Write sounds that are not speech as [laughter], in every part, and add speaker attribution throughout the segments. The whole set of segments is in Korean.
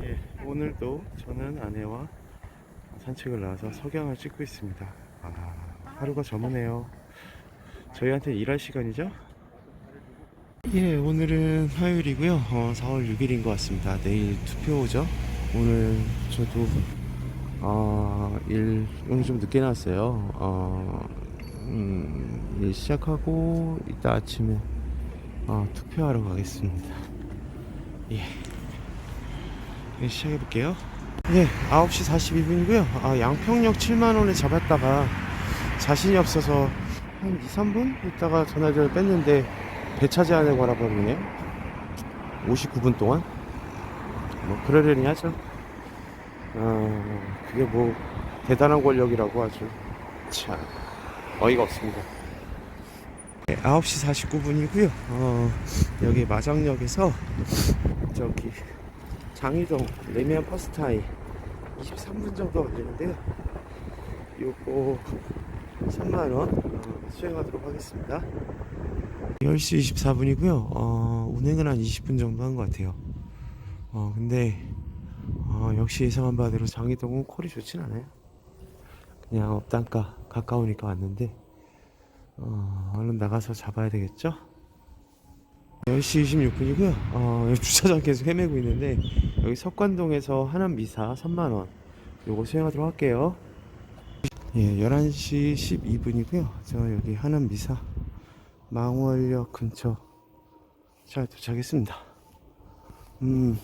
Speaker 1: 예, 오늘도 저는 아내와 산책을 나와서 석양을 찍고 있습니다. 아, 하루가 저무네요. 저희한테 일할 시간이죠? 예, 오늘은 화요일이고요. 어, 4월 6일인 것 같습니다. 내일 투표죠. 오늘 저도 어, 일 오늘 좀 늦게 나왔어요. 어, 음, 일 시작하고 이따 아침에 어, 투표하러 가겠습니다. 예. 네, 시작해 볼게요. 네, 9시 42분이고요. 아, 양평역 7만 원에 잡았다가 자신이 없어서 한 2, 3분 있다가 전화를 뺐는데 배 차지하는 거라 버리네요. 59분 동안. 뭐 그러려니 하죠. 어, 그게 뭐 대단한 권력이라고 하죠. 참 어이가 없습니다. 네, 9시 49분이고요. 어, 여기 마장역에서 저기 장이동 레미안 퍼스타이 23분 정도 걸리는데요. 요거 3만원 어, 수행하도록 하겠습니다. 10시 24분이고요. 어, 운행은 한 20분 정도 한 것 같아요. 어, 근데 어, 역시 예상한 바대로 장이동은 콜이 좋진 않아요. 그냥 업단가 가까우니까 왔는데 어, 얼른 나가서 잡아야 되겠죠? 10시 26분이고요. 어, [laughs] 주차장 계속 헤매고 있는데 여기 석관동에서 하남 미사 3만 원 요거 수행하도록 할게요. 예, 11시 12분이고요. 저 여기 하남 미사 망월역 근처 잘 도착했습니다. 음,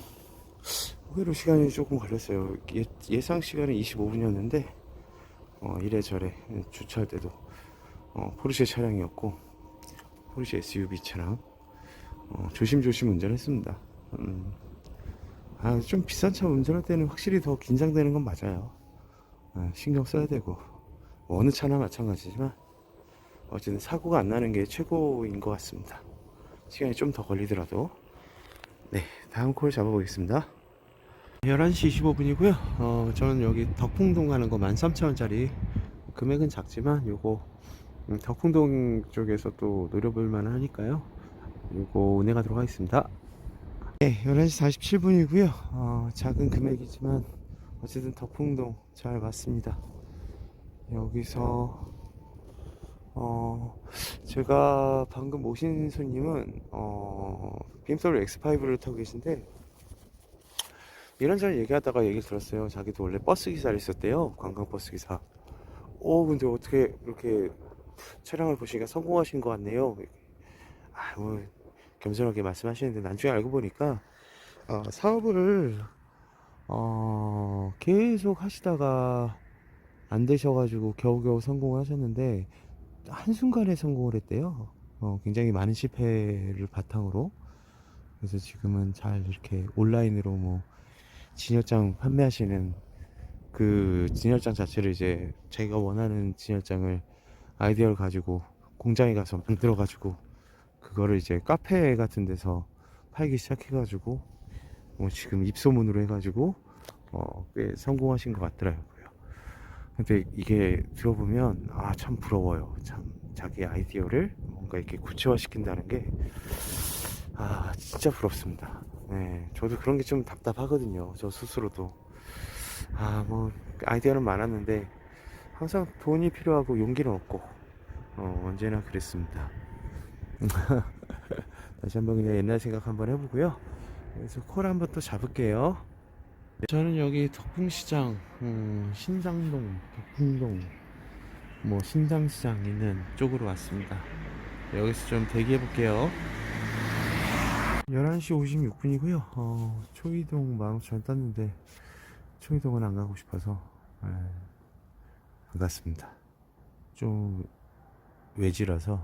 Speaker 1: 의외로 시간이 조금 걸렸어요. 예, 예상 시간은 25분이었는데 어, 이래저래 주차할 때도 어, 포르쉐 차량이었고 포르쉐 SUV 차량 어, 조심조심 운전했습니다. 음, 아, 좀 비싼 차 운전할 때는 확실히 더 긴장되는 건 맞아요. 아, 신경 써야 되고 뭐 어느 차나 마찬가지지만 어쨌든 사고가 안 나는 게 최고인 것 같습니다. 시간이 좀 더 걸리더라도 네 다음 콜 잡아보겠습니다. 11시 25분이고요. 어, 저는 여기 덕풍동 가는 거 13,000원짜리 금액은 작지만 요거 음, 덕풍동 쪽에서 또 노려볼 만하니까요. 요거 운행하도록 하겠습니다. 네, 11시 47분이고요. 어, 작은 금액이지만 어쨌든 덕풍동 잘 왔습니다. 여기서 어, 제가 방금 모신 손님은 어, BMW X5를 타고 계신데 이런저런 얘기하다가 얘기를 들었어요. 자기도 원래 버스 기사를 있었대요. 관광 버스 기사. 오, 근데 어떻게 이렇게 차량을 보시니까 성공하신 것 같네요. 아, 뭐 겸손하게 말씀하시는데 나중에 알고 보니까 어, 사업을 어, 계속 하시다가 안 되셔가지고 겨우겨우 성공을 하셨는데 한순간에 성공을 했대요. 어, 굉장히 많은 실패를 바탕으로 그래서 지금은 잘 이렇게 온라인으로 뭐 진열장 판매하시는 그 진열장 자체를 이제 자기가 원하는 진열장을 아이디어를 가지고 공장에 가서 만들어 가지고 그거를 이제 카페 같은 데서 팔기 시작해 가지고 뭐 지금 입소문으로 해 가지고 어, 꽤 성공하신 것 같더라고요. 근데 이게 들어보면 아 참 부러워요. 참 자기 아이디어를 뭔가 이렇게 구체화 시킨다는 게 아 진짜 부럽습니다. 네, 저도 그런 게 좀 답답하거든요. 저 스스로도 아 뭐 아이디어는 많았는데 항상 돈이 필요하고 용기는 없고 어, 언제나 그랬습니다. [laughs] 다시 한번 그냥 옛날 생각 한번 해보고요. 그래서 콜 한번 또 잡을게요. 저는 여기 덕풍시장, 음, 신장동, 덕풍동, 뭐 신장시장 있는 쪽으로 왔습니다. 여기서 좀 대기해 볼게요. 11시 56분이고요. 어, 초이동 15,000원 땄는데 초이동은 안 가고 싶어서 예, 안 갔습니다. 좀 외지라서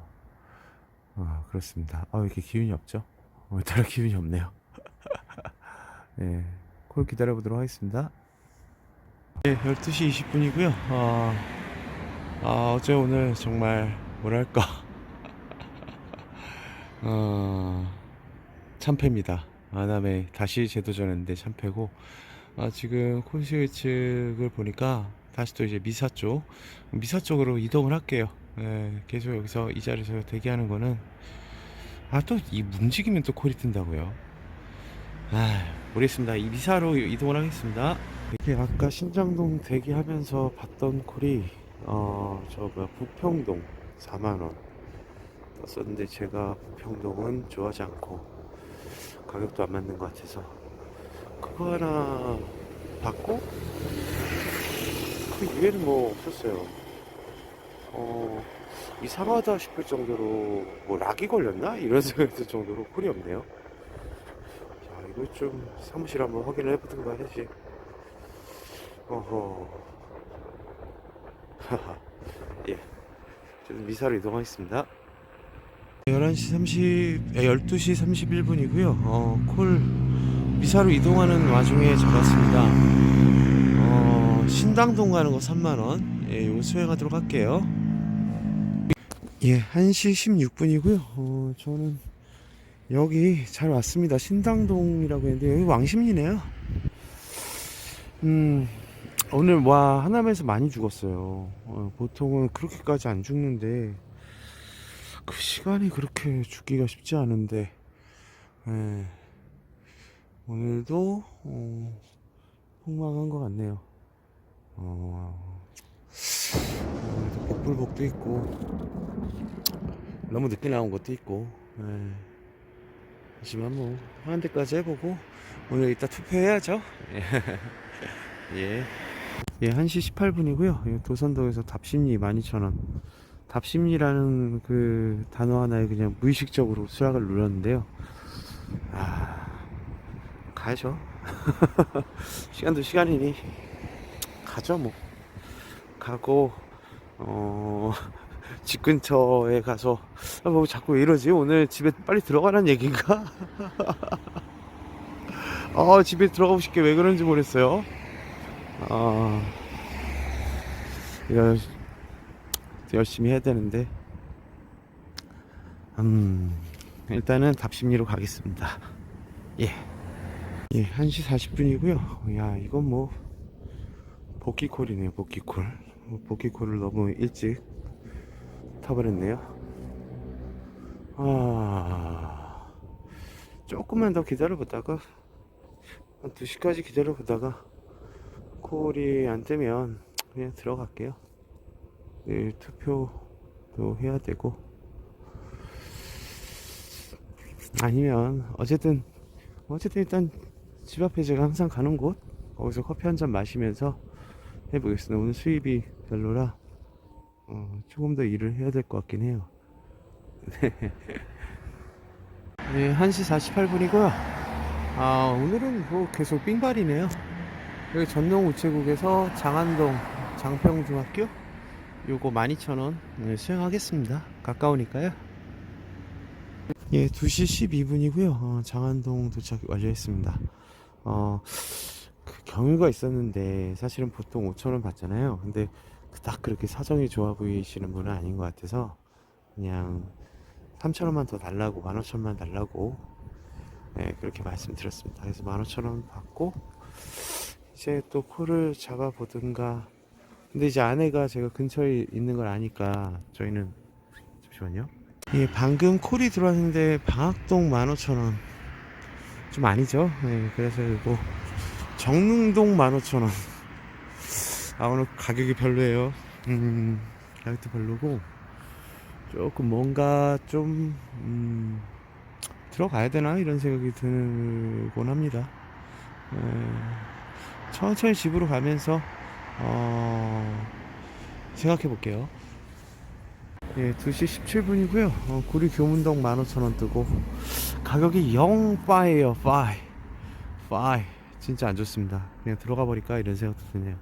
Speaker 1: 아, 그렇습니다. 아, 왜 이렇게 기운이 없죠? 오늘따라 기운이 없네요. 네, [laughs] 콜 기다려보도록 하겠습니다. 네, 12시 20분이고요. 아, 아, 어제 오늘 정말, 뭐랄까. [laughs] 어, 참패입니다. 아남에 다시 재도전했는데 참패고, 아, 지금 콘시의 측을 보니까 다시 또 이제 미사 쪽, 미사 쪽으로 이동을 할게요. 예, 계속 여기서 이 자리에서 대기하는 거는 아 또 이 움직이면 또 콜이 뜬다고요? 아 모르겠습니다. 이 미사로 이동을 하겠습니다. 이렇게 아까 신장동 대기하면서 봤던 콜이 어 저 뭐야 부평동 4만원. 썼는데 제가 부평동은 좋아하지 않고 가격도 안 맞는 것 같아서 그거 하나 받고 그 이외에는 뭐 없었어요. 어 이상하다 싶을 정도로 뭐 락이 걸렸나? 이런 [laughs] 생각이 들 정도로 콜이 없네요. 자 이거 좀 사무실 한번 확인을 해보든가 해야지. 어허. 하하. 예. 저는 미사로 이동하겠습니다. 11시 30, 12시 31분이고요. 어, 콜 미사로 이동하는 와중에 잡았습니다. 어, 신당동 가는 거 3만원. 예, 이거 수행하도록 할게요. 예, 1시 16분이고요. 어, 저는 여기 잘 왔습니다. 신당동이라고 했는데 여기 왕십리네요. 음, 오늘 와 하남에서 많이 죽었어요. 어, 보통은 그렇게까지 안 죽는데 그 시간이 그렇게 죽기가 쉽지 않은데 예, 오늘도 어, 폭망한 것 같네요. 어, 복불복도 있고 너무 늦게 나온 것도 있고 예, 하지만 뭐 하는 데까지 해보고 오늘 이따 투표해야죠. [laughs] 예. 예, 1시 18분이고요. 도선동에서 답심리 12,000원. 답심리라는 그 단어 하나에 그냥 무의식적으로 수락을 눌렀는데요. 아, 가야죠. [laughs] 시간도 시간이니 가죠 뭐. 가고 어, [laughs] 집 근처에 가서 아, 뭐 자꾸 왜 이러지? 오늘 집에 빨리 들어가라는 얘기인가? [laughs] 아, 집에 들어가고 싶게 왜 그런지 모르겠어요. 아, 이거 열심히 해야 되는데 음 일단은 답심리로 가겠습니다 예. 예 1시 40분이고요 야 이건 뭐 복귀콜이네요 복귀콜. 복귀콜을 너무 일찍 타버렸네요. 아 조금만 더 기다려보다가 한 2시까지 기다려보다가 콜이 안 뜨면 그냥 들어갈게요. 내일 투표도 해야 되고. 아니면 어쨌든 어쨌든 일단 집 앞에 제가 항상 가는 곳 거기서 커피 한 잔 마시면서 해보겠습니다 오늘 수입이 별로라 어, 조금 더 일을 해야 될 것 같긴 해요 네 [laughs] 1시 48분이고요 아 오늘은 뭐 계속 삥발이네요 여기 전농 우체국에서 장안동 장평중학교 요거 12,000원 네, 수행하겠습니다. 가까우니까요. 예, 2시 12분이고요. 어, 장안동 도착 완료했습니다. 어, 그 경유가 있었는데 사실은 보통 5,000원 받잖아요. 근데 딱 그렇게 사정이 좋아 보이시는 분은 아닌 것 같아서 그냥 3,000원만 더 달라고 15,000원만 달라고 네, 그렇게 말씀드렸습니다. 그래서 15,000원 받고 이제 또 콜을 잡아보든가 근데 이제 아내가 제가 근처에 있는 걸 아니까 저희는 잠시만요. 예, 방금 콜이 들어왔는데 방학동 15,000원. 좀 아니죠? 예, 그래서 이거 정릉동 15,000원. 아, 오늘 가격이 별로예요. 음, 가격도 별로고 조금 뭔가 좀 음, 들어가야 되나 이런 생각이 들곤 합니다. 예, 천천히 집으로 가면서 어, 생각해 볼게요. 예, 2시 17분이고요. 어, 구리 교문동 15,000원 뜨고 가격이 0파예요. 파. 파. 진짜 안 좋습니다. 그냥 들어가 버릴까 이런 생각도 드네요.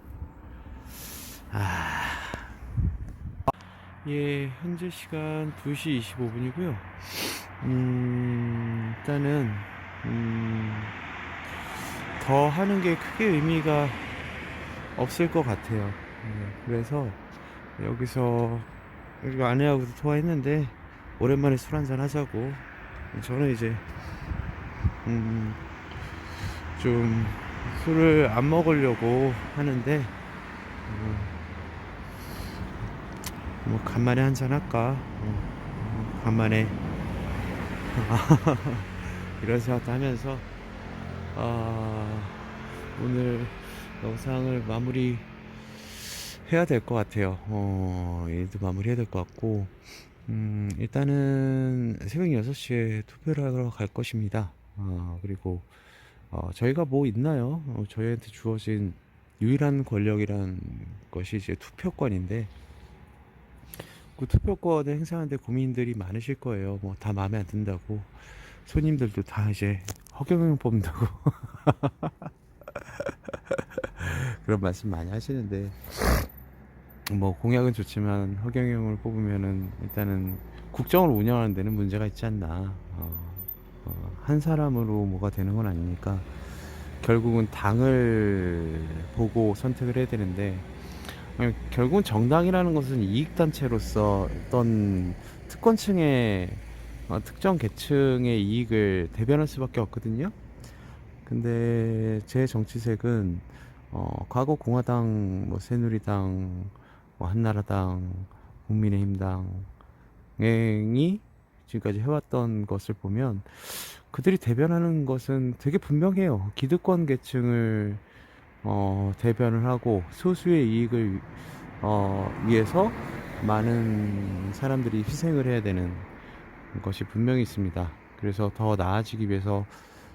Speaker 1: 아. 예, 현재 시간 2시 25분이고요. 음, 일단은 음, 더 하는 게 크게 의미가 없을 것 같아요. 네, 그래서 여기서 여기 아내하고도 통화했는데 오랜만에 술 한잔 하자고. 저는 이제 음, 좀 술을 안 먹으려고 하는데 음, 뭐 간만에 한잔 할까. 어, 간만에 [laughs] 이런 생각도 하면서 아, 오늘 영상을 마무리 해야 될 것 같아요. 어, 일도 마무리 해야 될 것 같고, 음, 일단은 새벽 6시에 투표를 하러 갈 것입니다. 어, 그리고, 어, 저희가 뭐 있나요? 어, 저희한테 주어진 유일한 권력이란 것이 이제 투표권인데, 그 투표권을 행사하는데 고민들이 많으실 거예요. 뭐 다 마음에 안 든다고. 손님들도 다 이제 허경영 뽑는다고. [laughs] 그런 말씀 많이 하시는데, 뭐 공약은 좋지만 허경영을 뽑으면은 일단은 국정을 운영하는 데는 문제가 있지 않나. 어, 어, 한 사람으로 뭐가 되는 건 아니니까 결국은 당을 보고 선택을 해야 되는데 결국은 정당이라는 것은 이익단체로서 어떤 특권층의 어, 특정 계층의 이익을 대변할 수밖에 없거든요. 근데 제 정치색은 어, 과거 공화당, 뭐 새누리당, 뭐 한나라당, 국민의힘당이 지금까지 해왔던 것을 보면 그들이 대변하는 것은 되게 분명해요. 기득권 계층을 어, 대변을 하고 소수의 이익을 어, 위해서 많은 사람들이 희생을 해야 되는 것이 분명히 있습니다. 그래서 더 나아지기 위해서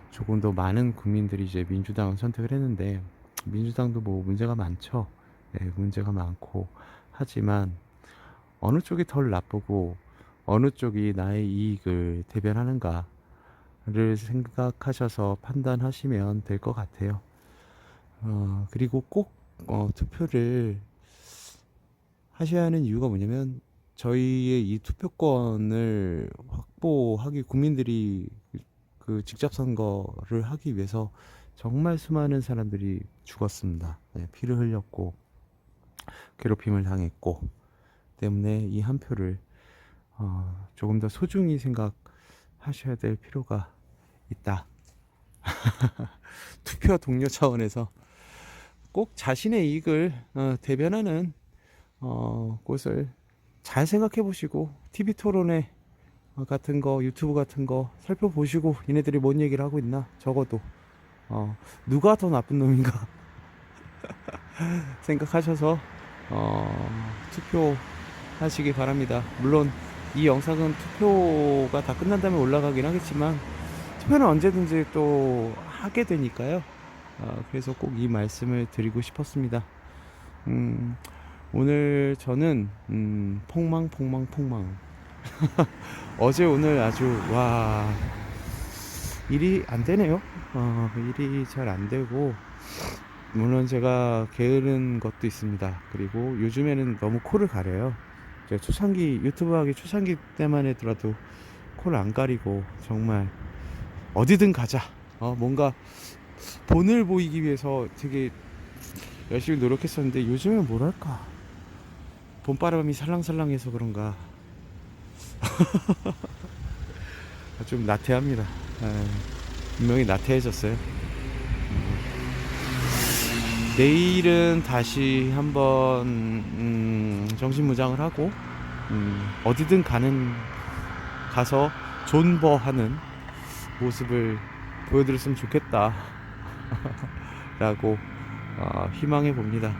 Speaker 1: 조금 더 많은 국민들이 이제 민주당을 선택을 했는데 민주당도 뭐 문제가 많죠. 네, 문제가 많고 하지만 어느 쪽이 덜 나쁘고 어느 쪽이 나의 이익을 대변하는가를 생각하셔서 판단하시면 될 것 같아요. 어, 그리고 꼭 어, 투표를 하셔야 하는 이유가 뭐냐면 저희의 이 투표권을 확보하기 국민들이 그 직접 선거를 하기 위해서 정말 수많은 사람들이 죽었습니다. 네, 피를 흘렸고 괴롭힘을 당했고 때문에 이 한 표를 어, 조금 더 소중히 생각하셔야 될 필요가 있다. [laughs] 투표 동료 차원에서 꼭 자신의 이익을 어, 대변하는 어, 곳을 잘 생각해 보시고 TV 토론회 어, 같은 거 유튜브 같은 거 살펴보시고 얘네들이 뭔 얘기를 하고 있나 적어도 어, 누가 더 나쁜 놈인가 [laughs] 생각하셔서 어, 투표 하시기 바랍니다. 물론 이 영상은 투표가 다 끝난 다음에 올라가긴 하겠지만 투표는 언제든지 또 하게 되니까요. 어, 그래서 꼭 이 말씀을 드리고 싶었습니다. 음, 오늘 저는 음, 폭망 폭망 폭망 [laughs] 어제 오늘 아주 와 일이 안 되네요. 어, 일이 잘 안 되고 물론 제가 게으른 것도 있습니다. 그리고 요즘에는 너무 코를 가려요. 제가 초창기 유튜브 하기 초창기 때만 해더라도 코를 안 가리고 정말 어디든 가자. 어, 뭔가 본을 보이기 위해서 되게 열심히 노력했었는데 요즘엔 뭐랄까 봄바람이 살랑살랑해서 그런가 [laughs] 좀 나태합니다. 에, 분명히 나태해졌어요. 음. 내일은 다시 한번 음, 정신무장을 하고 음, 어디든 가는 가서 존버하는 모습을 보여드렸으면 좋겠다 [laughs] 라고 어, 희망해 봅니다.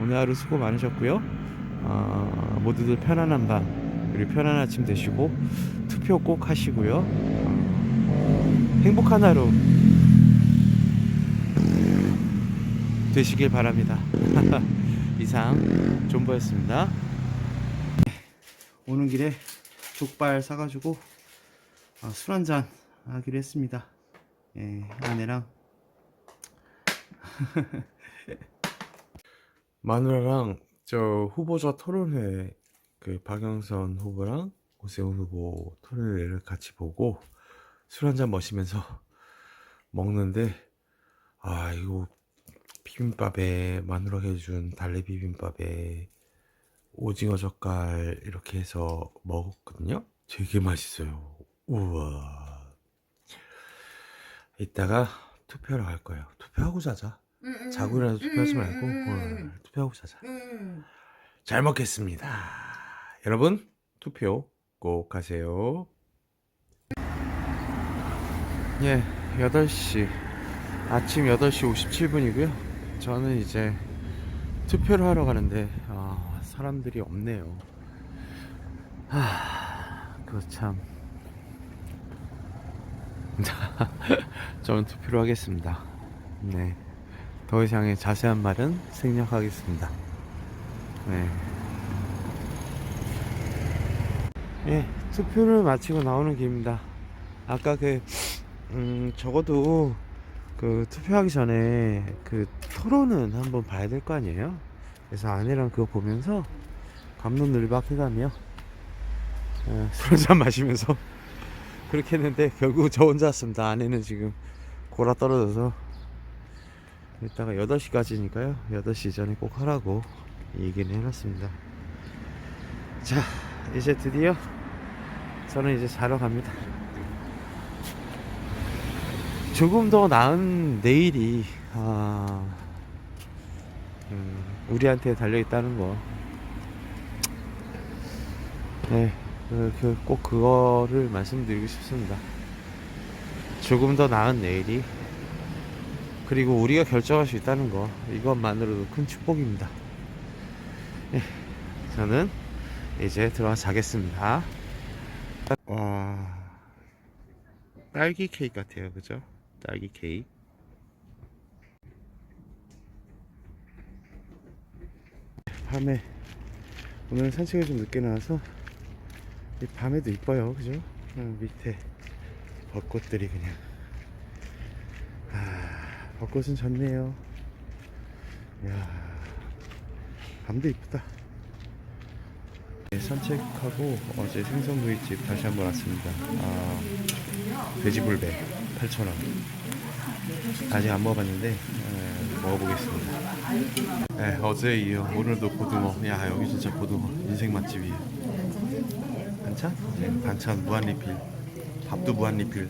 Speaker 1: 오늘 하루 수고 많으셨고요. 어, 모두들 편안한 밤 그리고 편안한 아침 되시고 투표 꼭 하시고요. 어, 행복한 하루 되시길 바랍니다. [laughs] 이상 존버였습니다. 오는 길에 족발 사가지고 어, 술 한잔 하기로 했습니다. 예, 아내랑 [laughs] 마누라랑 저 후보자 토론회 그 박영선 후보랑 오세훈 후보 토론회를 같이 보고 술 한잔 마시면서 먹는데 아 이거 비빔밥에 마누라가 해준 달래 비빔밥에 오징어 젓갈 이렇게 해서 먹었거든요. 되게 맛있어요. 우와. 이따가 투표를 할 거예요. 투표하고 자자.
Speaker 2: 음,
Speaker 1: 자고 일어나서 투표하지 말고 어, 투표하고 자자.
Speaker 2: 음.
Speaker 1: 잘 먹겠습니다. 여러분 투표 꼭 하세요. 예, 8시. 아침 8시 57분이고요. 저는 이제 투표를 하러 가는데, 아, 사람들이 없네요. 하, 그거 참. [laughs] 저는 투표를 하겠습니다. 네. 더 이상의 자세한 말은 생략하겠습니다. 네. 예, 투표를 마치고 나오는 길입니다. 아까 그, 음, 적어도 그 투표하기 전에 그 토론은 한번 봐야 될 거 아니에요? 그래서 아내랑 그거 보면서 감론을박 해가며 어, [laughs] 술 한잔 마시면서 [laughs] 그렇게 했는데 결국 저 혼자 왔습니다. 아내는 지금 골아 떨어져서 이따가 8시까지니까요. 8시 전에 꼭 하라고 얘기는 해놨습니다. 자, 이제 드디어 저는 이제 자러 갑니다. 조금 더 나은 내일이 아, 음, 우리한테 달려 있다는 거. 네, 그, 그, 꼭 그거를 말씀드리고 싶습니다. 조금 더 나은 내일이 그리고 우리가 결정할 수 있다는 거 이것만으로도 큰 축복입니다. 네, 저는 이제 들어가 자겠습니다. 와, 딸기 케이크 같아요, 그죠? 딸기 케이크. 밤에 오늘 산책을 좀 늦게 나와서 이 밤에도 이뻐요, 그죠? 어, 밑에 벚꽃들이 그냥 아, 벚꽃은 좋네요. 야, 밤도 이쁘다. 네, 산책하고 어제 생선구이집 다시 한번 왔습니다. 아, 돼지불배 8,000원. 아직 안 먹어봤는데 에, 먹어보겠습니다. 네, 어제 이어 오늘도 고등어. 야 여기 진짜 고등어 인생 맛집이에요. 반찬? 네, 반찬 무한 리필. 밥도 무한 리필.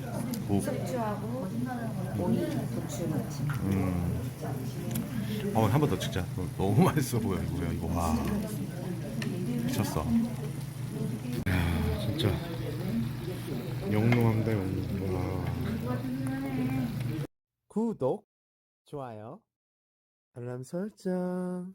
Speaker 1: 고.
Speaker 2: 숙주하고 오이 부추 무침.
Speaker 1: 음. 어, 한 번 더 찍자. 너- 너무 [laughs] 맛있어 보여, 이거야, 이거. 와. 미쳤어. 야, 진짜. 영롱합니다, 영롱. 와. 구독, 좋아요, 알람 설정.